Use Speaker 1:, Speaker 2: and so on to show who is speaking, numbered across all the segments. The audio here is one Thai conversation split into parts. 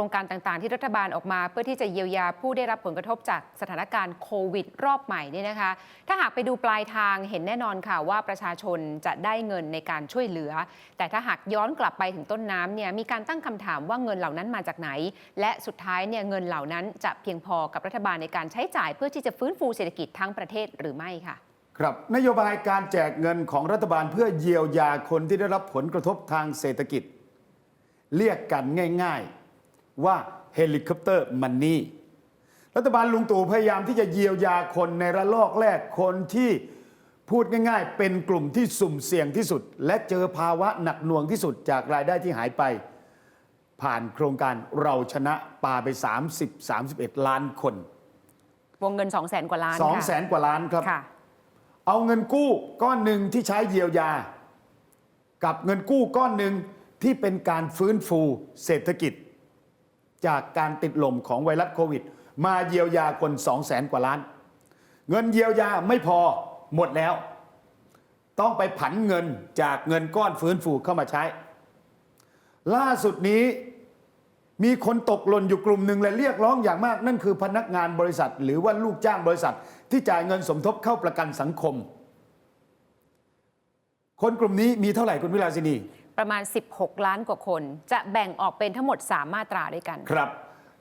Speaker 1: รงการต่างๆ ที่รัฐบาลออกมา เพื่อที่จะเยียวยาผู้ได้รับผลกระทบจากสถานการณ์โควิด รอบใหม่เนี่ยนะคะ ถ้าหากไปดูปลายทางเห็นแน่นอนค่ะว่าประชาชนจะได้เงินในการช่วยเหลือ แต่ถ้าหากย้อนกลับไปถึงต้นน้ำเนี่ยมีการตั้งคำถามว่าเงินเหล่านั้นมาจากไหน และสุดท้ายเนี่ยเงินเหล่านั้นจะเพียงพอกับรัฐบาลในการใช้จ่ายเพื่อที่จะฟื้นฟูเศรษฐกิจทั้งประเทศหรือไม่ค่ะ
Speaker 2: ครับนโยบายการแจกเงินของรัฐบาลเพื่อเยียวยาคนที่ได้รับผลกระทบทางเศรษฐกิจ เรียกกันง่าย ๆ ว่าเฮลิคอปเตอร์มันนี่รัฐบาลลุงตู่พยายามที่จะเยียวยาคนในระลอกแรกคนที่พูดง่ายๆ เป็นกลุ่มที่สุ่มเสี่ยงที่สุด และเจอภาวะหนักหน่วงที่สุดจากรายได้ที่หายไป ผ่านโครงการเราชนะปาไป 30-31 ล้านคน
Speaker 1: วงเงิน 2 0 0แสนกว่าล้าน
Speaker 2: 2 0 0
Speaker 1: ค่ะ
Speaker 2: แสนกว่าล้านครับ
Speaker 1: ค่ะ
Speaker 2: เอาเงินกู้ก้อนหนึ่งที่ใช้เยียวยา กับเงินกู้ก้อนหนึ่งที่เป็นการฟื้นฟูเศรษฐกิจ จากการติดลมของไวรัสโควิด มาเยียวยาคน2 0 0แสนกว่าล้าน เงินเยียวยาไม่พอหมดแล้ว ต้องไปผันเงินจากเงินก้อนฟื้นฟูเข้ามาใช้ ล่าสุดนี้มีคนตกหล่นอยู่กลุ่มหนึ่งและเรียกร้องอย่างมาก นั่นคือพนักงานบริษัท หรือว่าลูกจ้างบริษัท ที่จ่ายเงินสมทบเข้าประกันสังคม คนกลุ่มนี้มีเท่าไหร่คุณวิลาสินี
Speaker 1: ประมาณ 16 ล้านกว่าคน จะแบ่งออกเป็นทั้งหมด 3 มาตราด้วยกัน
Speaker 2: ครับ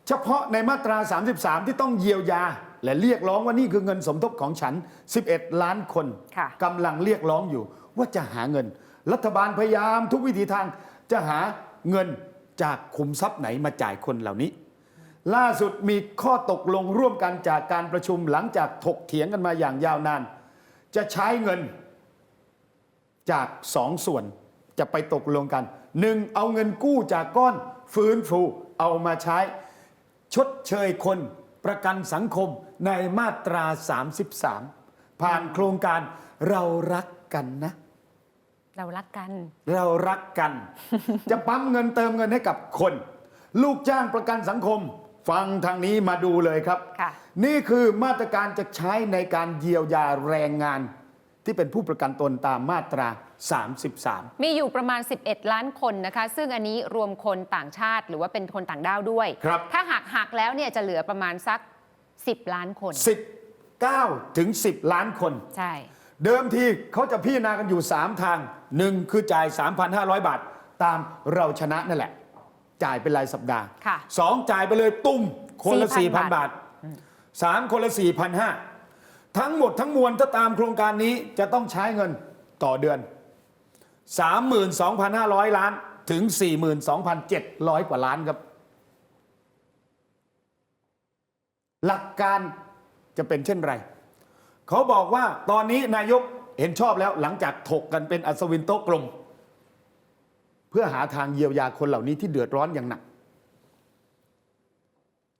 Speaker 2: เฉพาะในมาตรา 33 ที่ต้องเยียวยา และเรียกร้องว่านี่คือเงินสมทบของฉัน 11 ล้านคน
Speaker 1: ค่ะ
Speaker 2: กำลังเรียกร้องอยู่ ว่าจะหาเงิน รัฐบาลพยายามทุกวิถีทางจะหาเงินจากคุมทรัพย์ไหนมาจ่ายคนเหล่านี้ ล่าสุดมีข้อตกลงร่วมกันจากการประชุมหลังจากถกเถียงกันมาอย่างยาวนาน จะใช้เงินจากสองส่วน จะไปตกลงกันหนึ่งเอาเงินกู้จากก้อนฟื้นฟูเอามาใช้ ชดเชยคนประกันสังคมในมาตรา 33 ผ่านโครงการเรารักกันนะ
Speaker 1: เรารักกัน
Speaker 2: เรารักกัน จะปั๊มเงินเติมเงินให้กับคน ลูกจ้างประกันสังคม ฟังทางนี้มาดูเลยครับ
Speaker 1: ค่ะ
Speaker 2: นี่คือมาตรการจะใช้ในการเยียวยาแรงงาน ที่เป็นผู้ประกันตนตามมาตรา 33
Speaker 1: มีอยู่ประมาณ 11 ล้านคนนะคะ ซึ่งอันนี้รวมคนต่างชาติหรือว่าเป็นคนต่างด้าวด้วย
Speaker 2: ครับ
Speaker 1: ถ้าหักหักแล้วเนี่ยจะเหลือประมาณสัก 10 ล้านคน
Speaker 2: 19ถึง10 ล้านคน
Speaker 1: ใช่
Speaker 2: เดิมทีเขาจะพิจารณากันอยู่ 3 ทาง 1 คือจ่าย 3,500 บาท ตามเราชนะนั่นแหละ จ่ายเป็นรายสัปดาห์
Speaker 1: ค่ะ
Speaker 2: สองจ่ายไปเลยตุ้มคนละ
Speaker 1: 4,000
Speaker 2: 4,000 บาท 3 คนละ 4,500 ทั้งหมดทั้งมวลถ้าตามโครงการนี้จะต้องใช้เงินต่อเดือน 32,500 ล้านถึง 42,700 กว่าล้านครับ หลักการจะเป็นเช่นไร เขาบอกว่าตอนนี้นายกเห็นชอบแล้วหลังจากถกกันเป็นอัศวินโต๊ะกลม เพื่อหาทางเยียวยาคนเหล่านี้ที่เดือดร้อนอย่างหนัก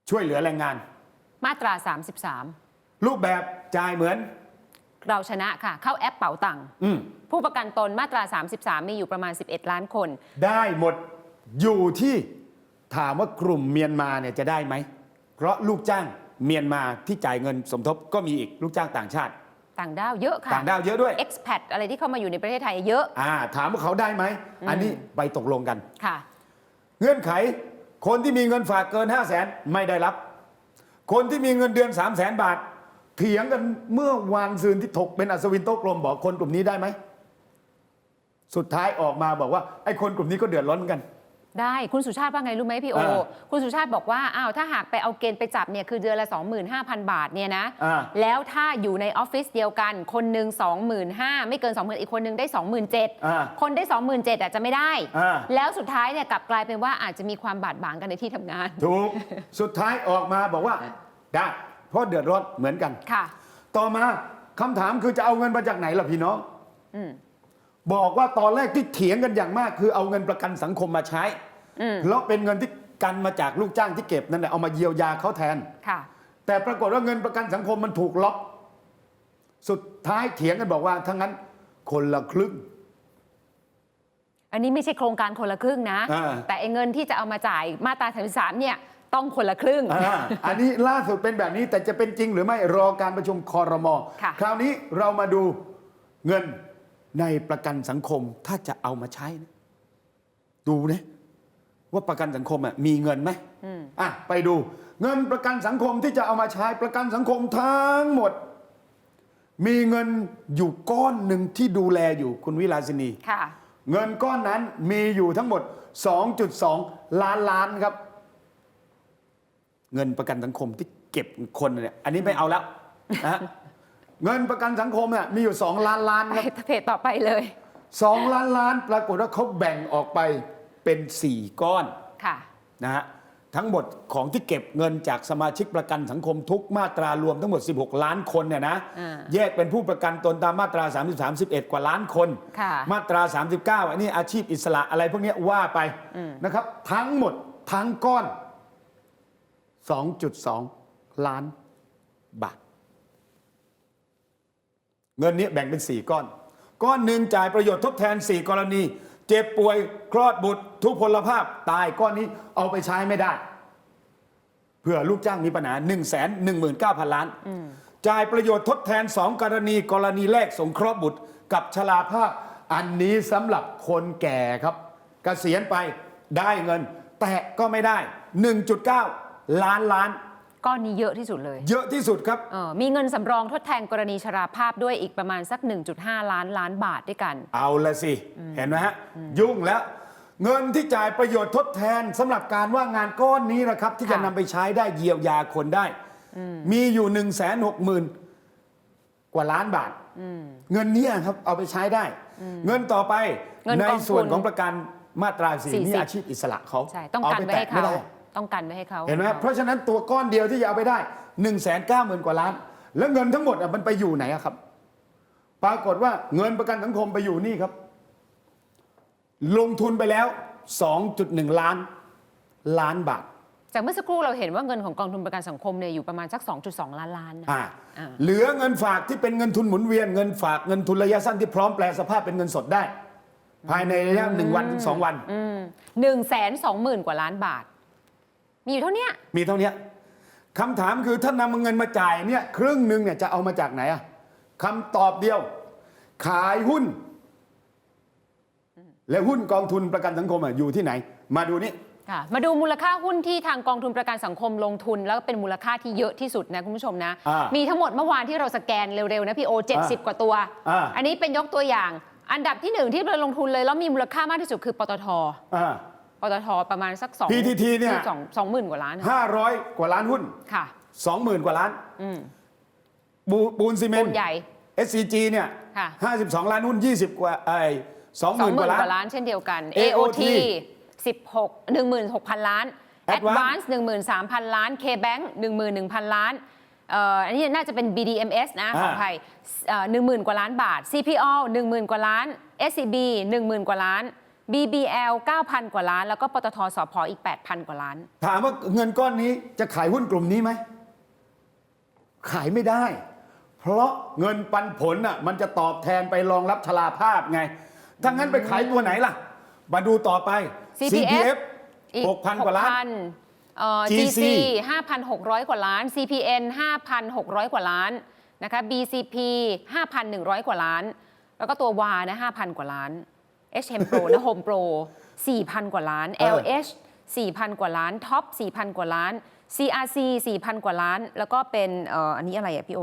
Speaker 2: ช่วยเหลือแรงงาน
Speaker 1: มาตรา
Speaker 2: รูปแบบจ่ายเหมือน
Speaker 1: 33 เราชนะค่ะ เข้าแอปเป๋าตังค์
Speaker 2: อืม
Speaker 1: ผู้ประกันตนมาตรา 33 มีอยู่ประมาณ 11 ล้านคน
Speaker 2: ได้หมดอยู่ที่ถามว่ากลุ่มเมียนมาเนี่ยจะได้ไหม เพราะลูกจ้างเมียนมาที่จ่ายเงินสมทบก็มีอีกลูกจ้างต่างชาติ
Speaker 1: ต่างด้าวเยอะค่ะ
Speaker 2: ต่างด้าวเยอะด้วย
Speaker 1: expat อะไรที่เข้ามาอยู่ในประเทศไทยเยอะ
Speaker 2: อ่า ถามว่าเขาได้ไหม อันนี้ไปตกลงกัน
Speaker 1: ค่ะ
Speaker 2: เงื่อนไขคนที่มีเงินฝากเกิน 5 0 0แสนไม่ได้รับ คนที่มีเงินเดือน 3 0 0แสนบาท เถียงกันเมื่อวานซืนที่ถกเป็นอัศวินโต๊ะกลมบอกคนกลุ่มนี้ได้ไหม สุดท้ายออกมาบอกว่าไอ้คนกลุ่มนี้ก็เดือดร้อนเหมือนกัน
Speaker 1: ได้คุณสุชาติว่าไงรู้ไหมพี่โอ
Speaker 2: อ่า
Speaker 1: คุณสุชาติบอกว่าอ้าวถ้าหากไปเอาเกณฑ์ไปจับเนี่ยคือเดือนละ 25,000 บาทเนี่ยนะ
Speaker 2: อ่า
Speaker 1: แล้วถ้าอยู่ในออฟฟิศเดียวกัน คนหนึ่ง25,000 ไม่เกิน 20,000 อีกคนหนึ่งได้ 27,000
Speaker 2: อ่า
Speaker 1: คนได้ 27,000อะจะไม่ได้
Speaker 2: อ่า
Speaker 1: แล้วสุดท้ายเนี่ยกลับกลายเป็นว่าอาจจะมีความบาดหมางกันในที่ทำงาน
Speaker 2: ถูก สุดท้ายออกมาบอกว่าได้ เพราะเดือดร้อนเหมือนกัน
Speaker 1: ค่ะ
Speaker 2: ต่อมาคำถามคือจะเอาเงินมาจากไหนล่ะพี่น้อง
Speaker 1: อืม
Speaker 2: บอกว่าตอนแรกที่เถียงกันอย่างมาก คือเอาเงินประกันสังคมมาใช้
Speaker 1: อืม
Speaker 2: เพราะเป็นเงินที่กันมาจากลูกจ้างที่เก็บนั่นแหละเอามาเยียวยาเขาแทน
Speaker 1: ค่ะ
Speaker 2: แต่ปรากฏว่าเงินประกันสังคมมันถูกล็อก สุดท้ายเถียงกันบอกว่าทั้างนั้นคนละครึ่ง
Speaker 1: อันนี้ไม่ใช่โครงการคนละครึ่งนะ
Speaker 2: อ่า
Speaker 1: แต่ไอ้เงินที่จะเอามาจ่ายมาตรา33เนี่ยต้องคนละครึ่ง
Speaker 2: อ่าอันนี้ล่าสุดเป็นแบบนี้แต่จะเป็นจริงหรือไม่รอการประชุมคอรมอ
Speaker 1: ค่ะ
Speaker 2: คราวนี้เรามาดูเงินในประกันสังคมถ้าจะเอามาใช้นะดูนะว่าประกันสังคมอะมีเงินไหมอะไปดู เงินประกันสังคมที่จะเอามาใช้ประกันสังคมทั้งหมด มีเงินอยู่ก้อนหนึ่งที่ดูแลอยู่คุณวิลาสินี
Speaker 1: ค่ะ
Speaker 2: เงินก้อนนั้นมีอยู่ทั้งหมด 2.2 ล้านล้านครับ เงินประกันสังคมที่เก็บคนเนี่ยอันนี้ไม่เอาแล้วนะฮะเงินประกันสังคมเนี่ยมีอยู่ 2 ล้านล้าน
Speaker 1: ไป
Speaker 2: ครับ
Speaker 1: เพจต่อไปเลย
Speaker 2: 2 ล้านล้านปรากฏว่าเขาแบ่งออกไปเป็น 4 ก้อน
Speaker 1: ค่ะ
Speaker 2: นะฮะ ทั้งหมดของที่เก็บเงินจากสมาชิกประกันสังคมทุกมาตรารวมทั้งหมด 16 ล้านคนเนี่ยนะ
Speaker 1: อ่า
Speaker 2: แยกเป็นผู้ประกันตนตามมาตรา 33 11 กว่าล้านคน
Speaker 1: ค่ะ
Speaker 2: มาตรา 39อันนี้อาชีพอิสระอะไรพวกเนี้ยว่าไปนะครับ ทั้งหมดทั้งก้อน 2.2 ล้านบาท เงินนี้แบ่งเป็น 4 ก้อน ก้อนหนึ่งจ่ายประโยชน์ทดแทน 4 กรณี เจ็บป่วยคลอดบุตร ทุพพลภาพตายก้อนนี้เอาไปใช้ไม่ได้เพื่อลูกจ้างมีปัญหา 1 1 9 0 0 0 ล้าน จ่ายประโยชน์ทดแทน 2 กรณี กรณีแรกสงเคราะห์บุตรกับชราภาพ อันนี้สำหรับคนแก่ครับกเกษียณไปได้เงิน แต่ก็ไม่ได้ 1.9 ล้านล้าน
Speaker 1: ก้อนนี้เยอะที่สุดเลย
Speaker 2: เยอะที่สุดครับ
Speaker 1: เออมีเงินสำรองทดแทนกรณีชราภาพด้วยอีกประมาณสัก 1.5 ล้านล้านบาทด้วยกัน
Speaker 2: เอาละสิ เห็นไหมฮะ ยุ่งแล้ว เงินที่จ่ายประโยชน์ทดแทนสำหรับการว่างงานก้อนนี้นะครับ ที่จะ
Speaker 1: ค่ะ
Speaker 2: นำไปใช้ได้เยียวยาคนได้ มีอยู่1นึ่งแสนหกหมื่นกว่าล้านบาท เงินเนี้ครับเอาไปใช้ได้ เงินต่อไป
Speaker 1: เงิน
Speaker 2: ใน
Speaker 1: กองทุน
Speaker 2: ส่วนของประกันมาตราสี่นี่
Speaker 1: 40
Speaker 2: อาชีพอิสระเขา
Speaker 1: ใช่ต้อง
Speaker 2: เา
Speaker 1: กัน
Speaker 2: ป
Speaker 1: ไว้ให้
Speaker 2: แตะม่
Speaker 1: เขา
Speaker 2: ด้
Speaker 1: ต้องกันไว้ให้เขา
Speaker 2: เห็นไหมเพราะฉะนั้นตัวก้อนเดียวที่จะเอาไปได้1นึ่งแสนเก้าหมื่นกว่าล้าน แล้วเงินทั้งหมดอะมันไปอยู่ไหนอะครับ ปรากฏว่าเงินประกันสังคมไปอยู่นี่ครับ ลงทุนไปแล้ว 2.1 ล้านล้านบาท
Speaker 1: จากเมื่อสักครู่เราเห็นว่าเงินของกองทุนประกันสังคมเนี่ยอยู่ประมาณสัก 2.2 ล้านล้านนะ
Speaker 2: อ่า
Speaker 1: อ่า
Speaker 2: เหลือเงินฝากที่เป็นเงินทุนหมุนเวียนเงินฝากเงินทุนระยะสั้นที่พร้อมแปลสภาพเป็นเงินสดได้ ภายในระยะหนึ่งวันถึงสองวัน
Speaker 1: หนึ่งแสนสองหมื่นกว่าล้านบาท มีอยู่เท่าเนี้ย
Speaker 2: มีเท่านี้คำถามคือถ้านำเงินมาจ่ายเนี่ยครึ่งหนึ่งเนี่ยจะเอามาจากไหนอะคำตอบเดียว ขายหุ้น และหุ้นกองทุนประกันสังคมอะอยู่ที่ไหน มาดูนี่
Speaker 1: ค่ะมาดูมูลค่าหุ้นที่ทางกองทุนประกันสังคมลงทุน แล้วก็เป็นมูลค่าที่เยอะที่สุดนะคุณผู้ชมนะ
Speaker 2: อ่า
Speaker 1: มีทั้งหมดเมื่อวานที่เราสแกนเร็วๆนะพี่โอ 70 กว่าตัว
Speaker 2: อ่า
Speaker 1: อันนี้เป็นยกตัวอย่าง อันดับที่หนึ่งที่เราลงทุนเลยแล้วมีมูลค่ามากที่สุดคือปตท
Speaker 2: อ่า
Speaker 1: ปตทประมาณสักสอง
Speaker 2: PTT เนี่ย
Speaker 1: สองสองหมื่นกว่าล้านนะ
Speaker 2: ห้าร้อยกว่าล้านหุ้น
Speaker 1: ค่ะ
Speaker 2: สองหมื่นกว่าล้าน
Speaker 1: อืม
Speaker 2: บูปูนซีเมน
Speaker 1: ปู
Speaker 2: ต์
Speaker 1: นใหญ่
Speaker 2: SCG เนี่ย
Speaker 1: ค่ะ
Speaker 2: ห้าสิบสองล้านหุ้นยี่สิบกว่าไอ้สองห
Speaker 1: สอง
Speaker 2: มื่น
Speaker 1: ห
Speaker 2: ก
Speaker 1: มื่
Speaker 2: ว่านล้าน
Speaker 1: กว่าล้านเช่นเดียวกัน
Speaker 2: AOT
Speaker 1: 16 16,000 ล้าน
Speaker 2: Advance
Speaker 1: Advance 13,000 ล้าน KBank 11,000 ล้านเอ่ออันนี้น่าจะเป็น BDMS นะขออภัยหนึ่งหมื่นกว่าล้านบาท CPO 10,000 กว่าล้าน SCB 10,000 กว่าล้าน BBL 9,000 กว่าล้าน แล้วก็ปตทสพอีก 8,000 กว่าล้าน
Speaker 2: ถามว่าเงินก้อนนี้จะขายหุ้นกลุ่มนี้ไหม ขายไม่ได้ เพราะเงินปันผลน่ะมันจะตอบแทนไปรองรับชราภาพไง ถ้างั้นไปขายตัวไหนล่ะ มาดูต่อไป
Speaker 1: CPF อีก
Speaker 2: 6,000 กว่าล้าน
Speaker 1: 6,000เอ่อ
Speaker 2: GC
Speaker 1: GC 5,600 กว่าล้าน CPN 5,600 กว่าล้านนะคะ BCP 5,100 กว่าล้าน แล้วก็ตัววานะ5,000 กว่าล้าน HM Pro นะ Home Pro 4,000 กว่าล้าน
Speaker 2: เออ
Speaker 1: LH 4,000 กว่าล้าน Top 4,000 กว่าล้าน CRC 4,000 กว่าล้าน แล้วก็เป็นเอ่ออันนี้อะไรอะพี่โอ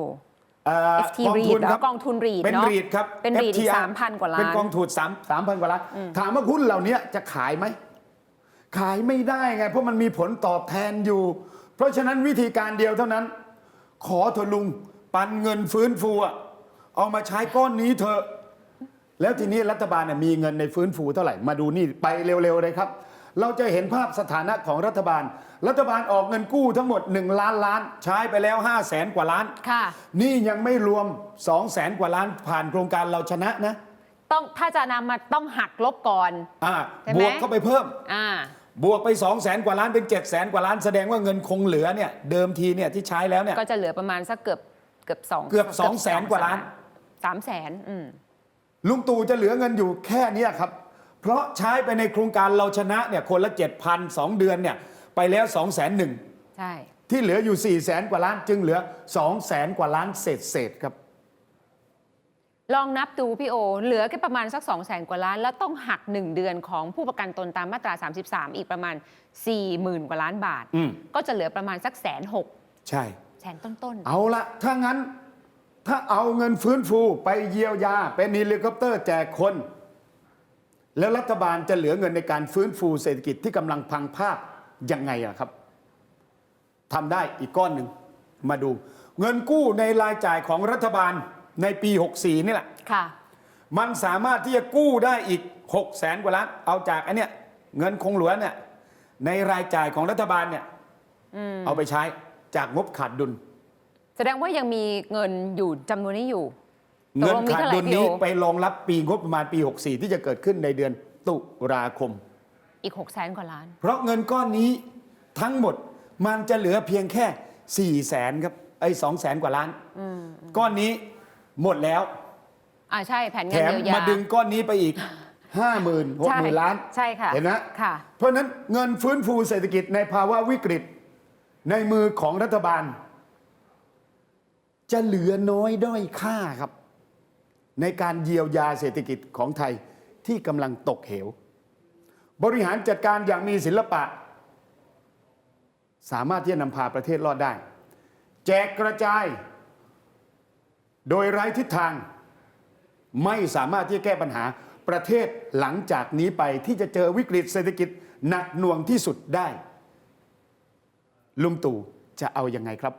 Speaker 2: เอ่อ
Speaker 1: FT
Speaker 2: กอง
Speaker 1: REIT
Speaker 2: ทุนครับ
Speaker 1: เหรอกองทุน REIT
Speaker 2: เป็น
Speaker 1: เนอะ
Speaker 2: รีดครับ
Speaker 1: เป็น REIT อีก
Speaker 2: FTR
Speaker 1: 3,000กว่าล้าน
Speaker 2: เป็นกองทุนสามสามพันกว่าล้าน ถามว่าหุ้นเหล่านี้จะขายไหม ขายไม่ได้ไง เพราะมันมีผลตอบแทนอยู่ เพราะฉะนั้นวิธีการเดียวเท่านั้น ขอเถอะลุง ปันเงินฟื้นฟูอะเอามาใช้ก้อนนี้เถอะ แล้วทีนี้รัฐบาลน่ะมีเงินในฟื้นฟูเท่าไหร่มาดูนี่ไปเร็วๆเลยครับ เราจะเห็นภาพสถานะของรัฐบาล รัฐบาลออกเงินกู้ทั้งหมด 1 ล้านล้าน ใช้ไปแล้ว5 0 0แสนกว่าล้าน
Speaker 1: ค่ะ
Speaker 2: นี่ยังไม่รวม 2 0 0แสนกว่าล้านผ่านโครงการเราชนะนะ
Speaker 1: ต้องถ้าจะนำมาต้องหักลบก่อน
Speaker 2: อ่า
Speaker 1: ใช่ไหม
Speaker 2: บวกเข้าไปเพิ่ม
Speaker 1: อ่า
Speaker 2: บวกไป 2 0 0แสนกว่าล้านเป็น 7 0 0แสนกว่าล้านแสดงว่าเงินคงเหลือเนี่ยเดิมทีเนี่ยที่ใช้แล้วเนี่ย
Speaker 1: ก็จะเหลือประมาณสักเกือบเกือบสอง
Speaker 2: เกือบสองแสนกว่าล้าน
Speaker 1: สามแสนอืม
Speaker 2: ลุงตู่จะเหลือเงินอยู่แค่เนี้ยครับ เพราะใช้ไปในโครงการเราชนะเนี่ยคนละ 7,000 2 เดือนเนี่ยไปแล้ว 2 0 0 0 0 0
Speaker 1: ใช่
Speaker 2: ที่เหลืออยู่ 4 0 0แสนกว่าล้านจึงเหลือ 2 0 0แสนกว่าล้านเศษเศษๆครับ
Speaker 1: ลองนับดูพี่โอ เหลือแค่ประมาณสัก 2 0 0แสนกว่าล้าน แล้วต้องหัก 1 เดือนของผู้ประกันตนตามมาตรา 33 อีกประมาณ 40,000 กว่าล้านบาท
Speaker 2: อืม
Speaker 1: ก็จะเหลือประมาณสักแสนหก
Speaker 2: ใช่
Speaker 1: แสนต้น
Speaker 2: เอาละถ้างั้น ถ้าเอาเงินฟื้นฟูไปเยียวยา เป็นเฮลิคอปเตอร์แจกคน แล้วรัฐบาลจะเหลือเงินในการฟื้นฟูเศรษฐกิจที่กำลังพังภาพยังไงอะครับทำได้อีกก้อนหนึ่งมาดู เงินกู้ในรายจ่ายของรัฐบาลในปี 64 นี่แหละ
Speaker 1: ๆค่ะ
Speaker 2: มันสามารถที่จะกู้ได้อีก6 0แสนกว่าล้านเอาจากอันเนี้ยเงินคงเหลือเนี่ยในรายจ่ายของรัฐบาลเนี่ยเอาไปใช้จากงบขาดดุล
Speaker 1: แสดงว่ายังมีเงินอยู่จำนวนนี้อยู่ตก
Speaker 2: เงิน
Speaker 1: ลงมี
Speaker 2: ขาด
Speaker 1: เท่าไหร่
Speaker 2: ดุล
Speaker 1: พี่
Speaker 2: นี้
Speaker 1: โอ
Speaker 2: ไปรองรับปีงบประมาณปี 64 ที่จะเกิดขึ้นในเดือนตุลาคม
Speaker 1: อีก6 0แสนกว่าล้าน
Speaker 2: เพราะเงินก้อนนี้ทั้งหมดมันจะเหลือเพียงแค่4แสนครับไอ้สองแสนกว่าล้านก้อนนี้หมดแล้ว
Speaker 1: อ่าใช่แผน
Speaker 2: แถ
Speaker 1: งาน
Speaker 2: ม
Speaker 1: เยียวยา
Speaker 2: มาดึงก้อนนี้ไปอีก5 0 0 0 0 0 6
Speaker 1: ใช่
Speaker 2: 0,000ล้าน
Speaker 1: ใช่ค่ะ
Speaker 2: เห็นไหม
Speaker 1: ค่ะ
Speaker 2: เพราะฉะนั้นเงินฟื้นฟูเศรษฐกิจในภาวะวิกฤตในมือของรัฐบาล จะเหลือน้อยด้อยค่าครับ ในการเยียวยาเศรษฐกิจของไทยที่กำลังตกเหว บริหารจัดการอย่างมีศิลปะ สามารถที่จะนำพาประเทศรอดได้ แจกกระจาย โดยไร้ทิศทาง ไม่สามารถที่จะแก้ปัญหาประเทศหลังจากนี้ไปที่จะเจอวิกฤตเศรษฐกิจหนักหน่วงที่สุดได้ ลุงตู่จะเอาอยัางไงครับ